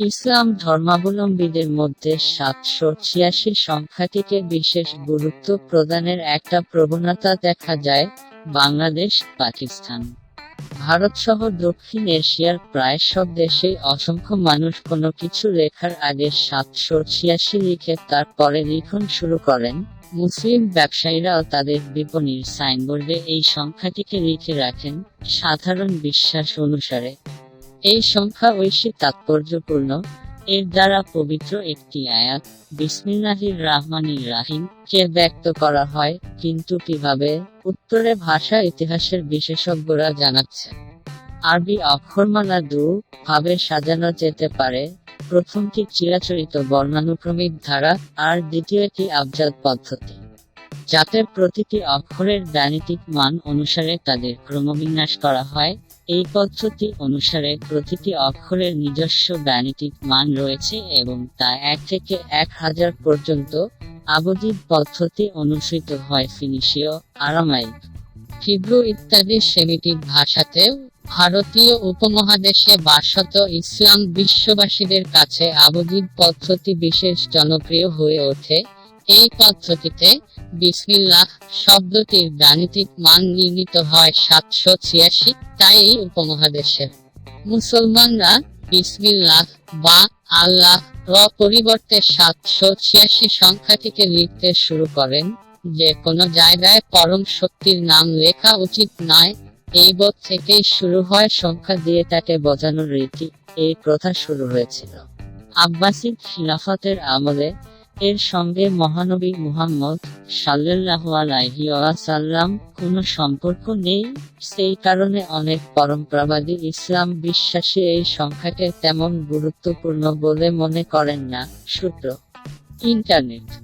ইসলাম ধর্মাবলম্বীদের মধ্যে সাতশো ছিয়াশি সংখ্যাটিকে বিশেষ গুরুত্ব প্রদানের একটা প্রবণতা দেখা যায় বাংলাদেশ, পাকিস্তান। ভারতসহ দক্ষিণ এশিয়ার প্রায় সব দেশে অসংখ্য মানুষ কোনো কিছু লেখার আগে সাতশো ছিয়াশি লিখে তারপরে লিখন শুরু করেন। মুসলিম ব্যবসায়ীরাও তাদের বিপণীর সাইনবোর্ডে এই সংখ্যাটিকে লিখে রাখেন। সাধারণ বিশ্বাস অনুসারে এই সংখ্যা ঐশী তাৎপর্যপূর্ণ। এর দ্বারা পবিত্র একটি আয়াত বিসমিল্লাহির রাহমানির রাহিম কে ব্যক্ত করা হয়, কিন্তু কীভাবে? উত্তরে ভাষা ইতিহাসের বিশেষজ্ঞরা জানাচ্ছে। আরবি অক্ষরমালা দু ভাবে সাজানো যেতে পারে। প্রথমটি চিরাচরিত বর্ণানুক্রমিক ধারা আর দ্বিতীয়টি আবজাদ পদ্ধতি। যাতে প্রতিটি অক্ষরের গাণিতিক মান অনুসারে তাদের ক্রমবিন্যাস করা হয় এই পদ্ধতি অনুসারে প্রতিটি অক্ষরের নিজস্ব গাণিতিক মান রয়েছে এবং তা এক থেকে এক হাজার পর্যন্ত আবদিক পদ্ধতি অনুসৃত হয় ফিনিশীয়, আরামাইক, হিব্রু ইত্যাদি সেমিটিক ভাষাতেও। ভারতীয় উপমহাদেশে বাসত ইসলাম বিশ্ববাসীদের কাছে আবদিক পদ্ধতি বিশেষ জনপ্রিয় হয়ে ওঠে। এই পদ্ধতিতে বিসমিল্লাহ শব্দটির গাণিতিক মান নির্ণীত হয় সাতশো ছিয়াশি, তাই এই উপমহাদেশের। মুসলমানরা বিসমিল্লাহ বা আল্লাহ র পরিবর্তে সাতশো ছিয়াশি সংখ্যাটিকে লিখতে শুরু করেন। যে কোনো জায়গায় পরম শক্তির নাম লেখা উচিত নয়, এই বোধ থেকেই শুরু হয় সংখ্যা দিয়ে তাকে বোঝানোর রীতি। এই প্রথা শুরু হয়েছিল। আব্বাসিদ খিলাফতের আমলে এর সঙ্গে মহানবী মুহাম্মদ সাল্লাহ আলাইহি ওয়াসাল্লাম কোনো সম্পর্ক নেই। সেই কারণে অনেক পরম্পরাবাদী ইসলাম বিশ্বাসী এই সংখ্যাকে তেমন গুরুত্বপূর্ণ বলে মনে করেন না। সূত্র, ইন্টারনেট।